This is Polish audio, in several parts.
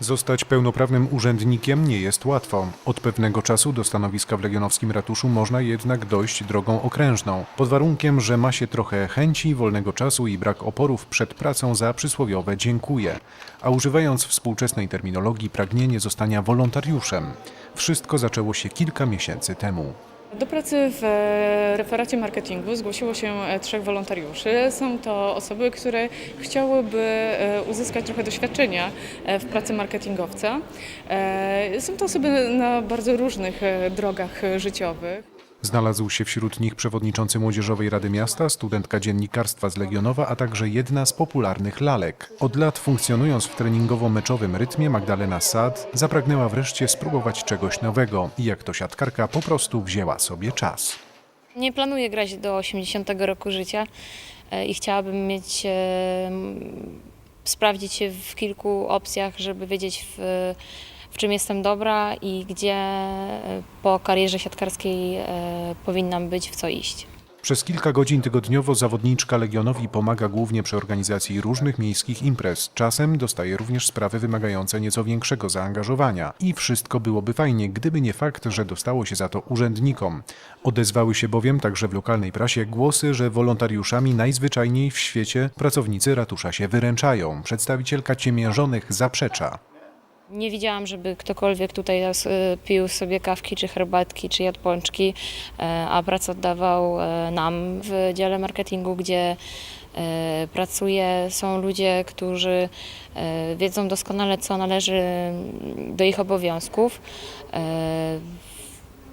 Zostać pełnoprawnym urzędnikiem nie jest łatwo. Od pewnego czasu do stanowiska w Legionowskim Ratuszu można jednak dojść drogą okrężną, pod warunkiem, że ma się trochę chęci, wolnego czasu i brak oporów przed pracą za przysłowiowe dziękuję, a używając współczesnej terminologii pragnienie zostania wolontariuszem. Wszystko zaczęło się kilka miesięcy temu. Do pracy w e, referacie marketingu zgłosiło się e, trzech wolontariuszy. Są to osoby, które chciałyby e, uzyskać trochę doświadczenia w pracy marketingowca. Są to osoby na bardzo różnych drogach życiowych. Znalazł się wśród nich przewodniczący Młodzieżowej Rady Miasta, studentka dziennikarstwa z Legionowa, a także jedna z popularnych lalek. Od lat funkcjonując w treningowo-meczowym rytmie, Magdalena Sad zapragnęła wreszcie spróbować czegoś nowego i jak to siatkarka po prostu wzięła sobie czas. Nie planuję grać do 80 roku życia e, i chciałabym mieć, e, sprawdzić się w kilku opcjach, żeby wiedzieć w, w czym jestem dobra i gdzie e, po karierze siatkarskiej e, powinnam być, w co iść. Przez kilka godzin tygodniowo zawodniczka Legionowi pomaga głównie przy organizacji różnych miejskich imprez. Czasem dostaje również sprawy wymagające nieco większego zaangażowania. I wszystko byłoby fajnie, gdyby nie fakt, że dostało się za to urzędnikom. Odezwały się bowiem także w lokalnej prasie głosy, że wolontariuszami najzwyczajniej w świecie pracownicy ratusza się wyręczają. Przedstawicielka ciemiężonych zaprzecza. Nie widziałam, żeby ktokolwiek tutaj e, pił sobie kawki, czy herbatki, czy jadł pączki, e, a pracę oddawał e, nam w dziale marketingu, gdzie pracuje, są ludzie, którzy wiedzą doskonale, co należy do ich obowiązków.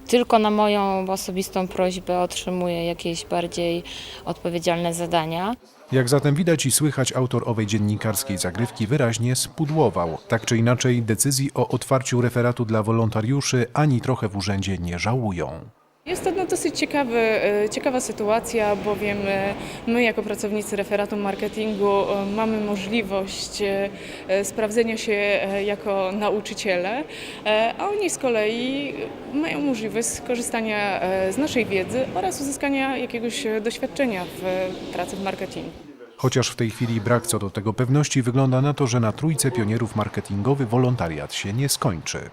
Tylko na moją osobistą prośbę otrzymuję jakieś bardziej odpowiedzialne zadania. Jak zatem widać i słychać, autor owej dziennikarskiej zagrywki wyraźnie spudłował. Tak czy inaczej, decyzji o otwarciu referatu dla wolontariuszy ani trochę w urzędzie nie żałują. Jest to no, dosyć ciekawy, e, ciekawa sytuacja, bowiem e, my jako pracownicy referatu marketingu e, mamy możliwość sprawdzenia się jako nauczyciele, a oni z kolei mają możliwość skorzystania z naszej wiedzy oraz uzyskania jakiegoś doświadczenia w pracy w marketingu. Chociaż w tej chwili brak co do tego pewności, wygląda na to, że na trójce pionierów marketingowy wolontariat się nie skończy.